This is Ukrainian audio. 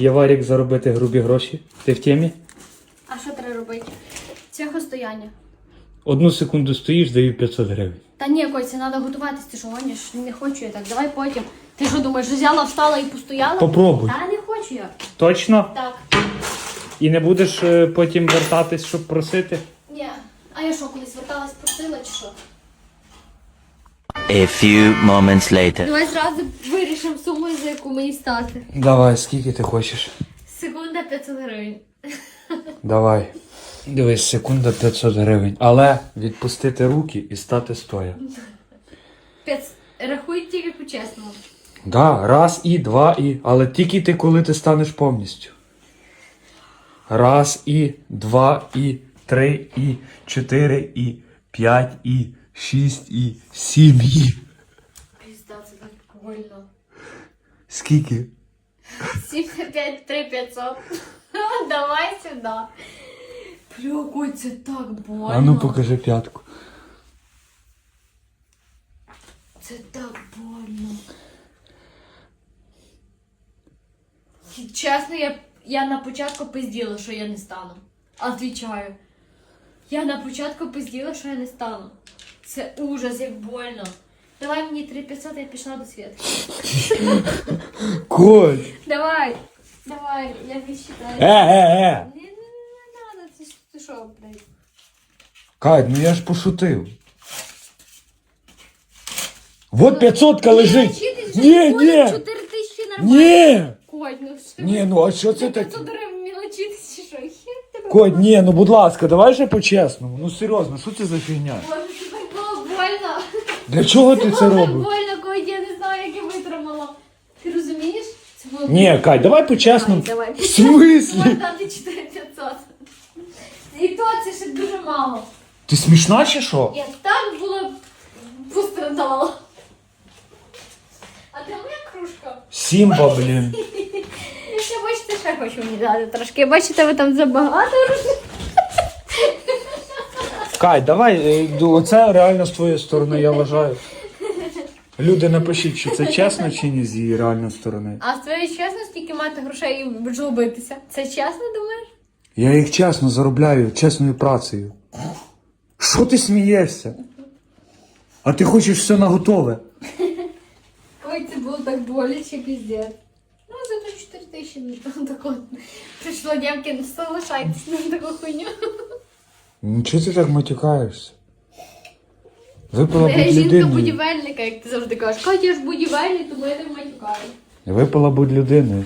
Є варік заробити грубі гроші. Ти в темі? А що треба робити? Цього стояння. Одну секунду стоїш, даю 500 гривень. Та ні, Коця, треба готуватись, ти що гониш? Не хочу я так. Давай потім. Ти що думаєш, взяла, встала і постояла? Попробуй. Та не хочу я. Точно? Так. І не будеш е, потім вертатись, щоб просити? Ні. А я що, колись верталась, просила чи що? A few moments later. Давай зразу вирішимо суму, за яку мені стати. Давай, скільки ти хочеш? Секунда 500 гривень. Давай. Дивись, секунда 500 гривень. Але відпустити руки і стати стоя. П'ять. Рахуй тільки по-чесному. Да, раз і, два і. Але тільки ти, коли ти станеш повністю. Раз і, два і, три і, чотири і, п'ять і, шість і, сім і. Пізда, це так больно. Скільки? 7, 5, 3, 500. Давай сюди. Бля, це так больно. А ну покажи п'ятку. Це так больно. Чесно, я, я на початку пизділа, що я не стану. Отвічаю. Я на початку пизділа, що я не стану. Це ужас, як больно. Давай мені 3500, я пішла до світу. Коль! Давай, давай, я відсчитаю. Е, е, е! Не, не, не, надо, ти, ж- ти що, блядь? Кать, ну я ж пошутив. Вот 500 лежить. Ні, ні! 4 тисячі нормально. Ні! Коть, ну що? Ні, ну а що це таке? 500 гривень мілочитись чи що? Хер Кать, ні, ну будь ласка, давай же по-чесному. Ну серйозно, що це за фігня? Боже, це так було больно. Для чого ти це Було так робиш? больно, Коть, я не знаю, як я витримала. Ти розумієш? Це було Ні, Кать, давай по-чесному. Давай. В смислі? Можна дати 4500. І то це ще дуже мало. Ти смішна чи що? Я так була пострадала. А де моя кружка? Сімба, блін. Я ще хочу мені дати трошки. Бачите, ви там забагато. Кать, давай, е, оце реально з твоєї сторони, я вважаю. Люди напишіть, чи це чесно чи ні з її реальної сторони. А з твоєї чесності мати грошей і жлобитися. Це чесно, думаєш? Я їх чесно заробляю, чесною працею. Що ти смієшся? А ти хочеш все на готове. Ой, це було так боляче, піздець. Ну, зато 4 тисячі ну, тако. Прийшло дівки, не залишайтесь на таку хуйню. Ну чого ти так матюкаєшся? Випила б будь жінка людиною. будівельника, як ти завжди кажеш. Катя, ж будівельник, тому я так матюкаю. Випила будь людиною.